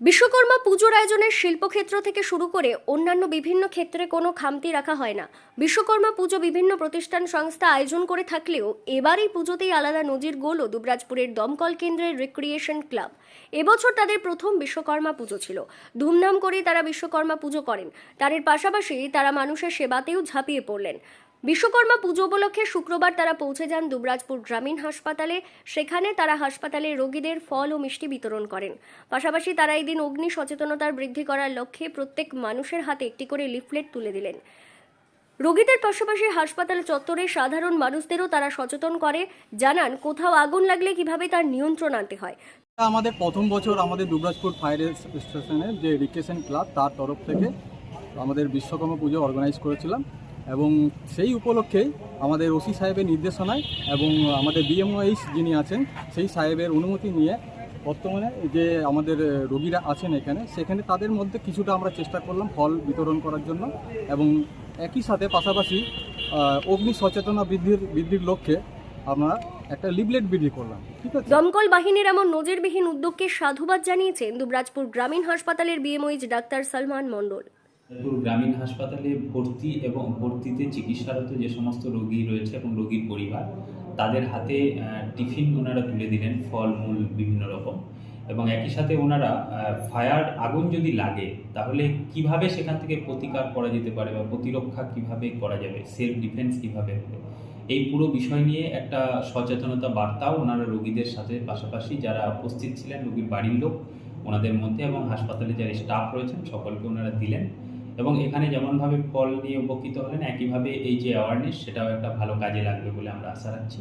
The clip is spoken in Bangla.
বিশ্বকর্মা পুজোর আয়োজনের শিল্পক্ষেত্র থেকে শুরু করে অন্যান্য বিভিন্ন ক্ষেত্রে কোনো খামতি রাখা হয় না। বিশ্বকর্মা পুজো বিভিন্ন প্রতিষ্ঠান, সংস্থা আয়োজন করে থাকলেও এবার এই পুজোতেই আলাদা নজির গোল দুবরাজপুরের দমকল কেন্দ্রের রিক্রিয়েশন ক্লাব। এবছর তাদের প্রথম বিশ্বকর্মা পুজো ছিল। ধুমধাম করে তারা বিশ্বকর্মা পুজো করেন। তাদের পাশাপাশি তারা মানুষের সেবাতেও ঝাঁপিয়ে পড়লেন। বিশ্বকর্মা পুজো উপলক্ষে শুক্রবার তারা পৌঁছে যান দুবরাজপুর গ্রামীণ হাসপাতালে। সেখানে তারা হাসপাতালে রোগীদের ফল ও মিষ্টি বিতরণ করেন। পাশাপাশি তারা এই দিন অগ্নি সচেতনতার বৃদ্ধি করার লক্ষ্যে প্রত্যেক মানুষের হাতে একটি করে লিফলেট তুলে দিলেন। রোগীদের পাশাপাশি হাসপাতাল চত্বরে সাধারণ মানুষদেরও তারা সচেতন করে। জানান, কোথাও আগুন লাগলে কীভাবে তার নিয়ন্ত্রণ আনতে হয়? আমাদের প্রথম বছর আমাদের দুবরাজপুর ফায়ার স্টেশনের যে রিক্রেশন ক্লাব, তার তরফ থেকে আমাদের বিশ্বকর্মা পুজো অর্গানাইজ করেছিলাম। এবং সেই উপলক্ষেই আমাদের ওসি সাহেবের নির্দেশনায় এবং আমাদের বিএমওএইচ যিনি আছেন, সেই সাহেবের অনুমতি নিয়ে বর্তমানে যে আমাদের রোগীরা আছেন এখানে, সেখানে তাদের মধ্যে কিছুটা আমরা চেষ্টা করলাম ফল বিতরণ করার জন্য এবং একই সাথে পাশাপাশি অগ্নি সচেতনা বৃদ্ধির বৃদ্ধির লক্ষ্যে আমরা একটা লিবলেট বিলি করলাম। দমকল বাহিনীর এমন নজিরবিহীন উদ্যোগকে সাধুবাদ জানিয়েছেন দুবরাজপুর গ্রামীণ হাসপাতালের বিএমওইচ ডাক্তার সালমান মণ্ডল। গ্রামীণ হাসপাতালে ভর্তি এবং ভর্তিতে চিকিৎসারত যে সমস্ত রোগী রয়েছে এবং রোগীর পরিবার, তাদের হাতে টিফিন ওনারা তুলে দিলেন ফলমূল বিভিন্ন রকম। এবং একই সাথে ওনারা ফায়ার আগুন যদি লাগে, তাহলে কীভাবে সেখান থেকে প্রতিকার করা যেতে পারে বা প্রতিরক্ষা কীভাবে করা যাবে সেলফ ডিফেন্স কীভাবে হবে, এই পুরো বিষয় নিয়ে একটা সচেতনতা বার্তাও ওনারা রোগীদের সাথে পাশাপাশি যারা উপস্থিত ছিলেন, রোগীর বাড়ির লোক, ওনাদের মধ্যে এবং হাসপাতালে যারা স্টাফ রয়েছেন, সকলকে ওনারা দিলেন। এবং এখানে যেমনভাবে ফল নিয়ে উপকৃত হলেন, একইভাবে এই যে অ্যাওয়ারনেস সেটাও একটা ভালো কাজে লাগবে বলে আমরা আশা রাখছি।